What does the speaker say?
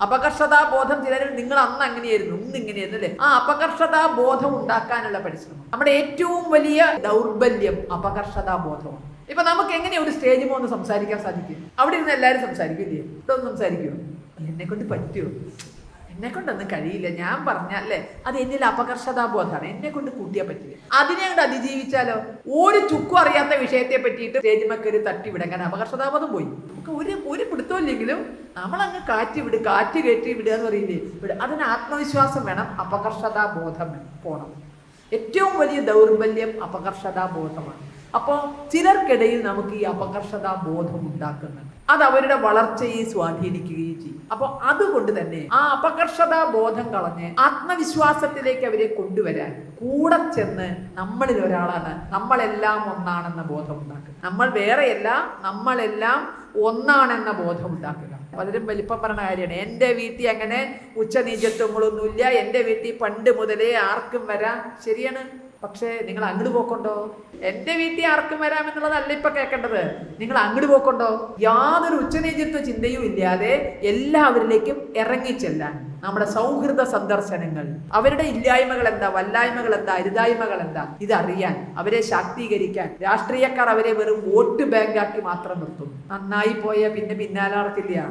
അപകർഷതാ ബോധം ചിലരിൽ നിങ്ങൾ അന്ന് അങ്ങനെയായിരുന്നു ഇന്ന് ഇങ്ങനെയായിരുന്നു അല്ലേ? ആ അപകർഷതാ ബോധം ഉണ്ടാക്കാനുള്ള പരിശ്രമം. നമ്മുടെ ഏറ്റവും വലിയ ദൗർബല്യം അപകർഷതാ ബോധമാണ് ഇപ്പൊ നമുക്ക് എങ്ങനെ ഒരു സ്റ്റേജ് പോകുന്ന സംസാരിക്കാൻ സാധിക്കും? അവിടെ ഇരുന്ന് എല്ലാവരും സംസാരിക്കില്ലേ ഇവിടെ ഒന്ന് സംസാരിക്കുമോ എന്നെ കൊണ്ട് പറ്റുമോ എന്നെ കൊണ്ടൊന്നും കഴിയില്ല. ഞാൻ പറഞ്ഞല്ലേ അത് എന്നിൽ അപകർഷതാ ബോധമാണ് എന്നെ കൊണ്ട് കൂട്ടിയാൽ പറ്റില്ല. അതിനെ കൊണ്ട് അതിജീവിച്ചാലോ? ഒരു ചുക്കും അറിയാത്ത വിഷയത്തെ പറ്റിയിട്ട് സ്റ്റേജിമൊക്കെ ഒരു തട്ടി വിടങ്ങാൻ അപകർഷതാബോധം പോയി. ഒരു ഒരു പിടുത്തമില്ലെങ്കിലും നമ്മളങ്ങ് കാറ്റ് വിട് കാറ്റ് കയറ്റി വിടുക എന്ന് പറയില്ലേ വിടുക അതിന് ആത്മവിശ്വാസം വേണം അപകർഷതാ ബോധം വേണം. പോണം. ഏറ്റവും വലിയ ദൗർബല്യം അപകർഷതാ ബോധമാണ് അപ്പോൾ ചിലർക്കിടയിൽ നമുക്ക് ഈ അപകർഷതാ ബോധം ഉണ്ടാക്കുന്നുണ്ട്. അത് അവരുടെ വളർച്ചയെ സ്വാധീനിക്കുകയും ചെയ്യും. അപ്പോൾ അതുകൊണ്ട് തന്നെ ആ അപകർഷതാ ബോധം കളഞ്ഞ് ആത്മവിശ്വാസത്തിലേക്ക് അവരെ കൊണ്ടുവരാൻ കൂടെ ചെന്ന് നമ്മളിൽ ഒരാളാണ്. നമ്മളെല്ലാം ഒന്നാണെന്ന ബോധം ഉണ്ടാക്കുക നമ്മൾ വേറെയല്ല നമ്മളെല്ലാം ഒന്നാണെന്ന ബോധം ഉണ്ടാക്കുക പലരും വലിപ്പം പറഞ്ഞ കാര്യമാണ്. എന്റെ വീട്ടിൽ അങ്ങനെ ഉച്ചനീചത്വങ്ങളൊന്നുമില്ല. എന്റെ വീട്ടിൽ പണ്ട് മുതലേ ആർക്കും വരാം. ശരിയാണ്. പക്ഷേ നിങ്ങൾ അങ്ങോട്ട് പോക്കുണ്ടോ? എന്റെ വീട്ടിൽ ആർക്കും വരാമെന്നുള്ളതല്ല ഇപ്പം കേൾക്കേണ്ടത്. നിങ്ങൾ അങ്ങോട്ട് പോക്കുണ്ടോ? യാതൊരു ഉച്ചനീചത്വ ചിന്തയും ഇല്ലാതെ എല്ലാവരിലേക്കും ഇറങ്ങിച്ചെല്ലാൻ. നമ്മുടെ സൗഹൃദ സന്ദർശനങ്ങൾ. അവരുടെ ഇല്ലായ്മകൾ എന്താ? വല്ലായ്മകൾ എന്താ? അരുതായ്മകൾ എന്താ? ഇതറിയാൻ അവരെ ശാക്തീകരിക്കാൻ. രാഷ്ട്രീയക്കാർ അവരെ വെറും വോട്ട് ബാങ്കാക്കി മാത്രം നിർത്തും. നന്നായി പോയ പിന്നെ പിന്നാലെ നടക്കില്ല.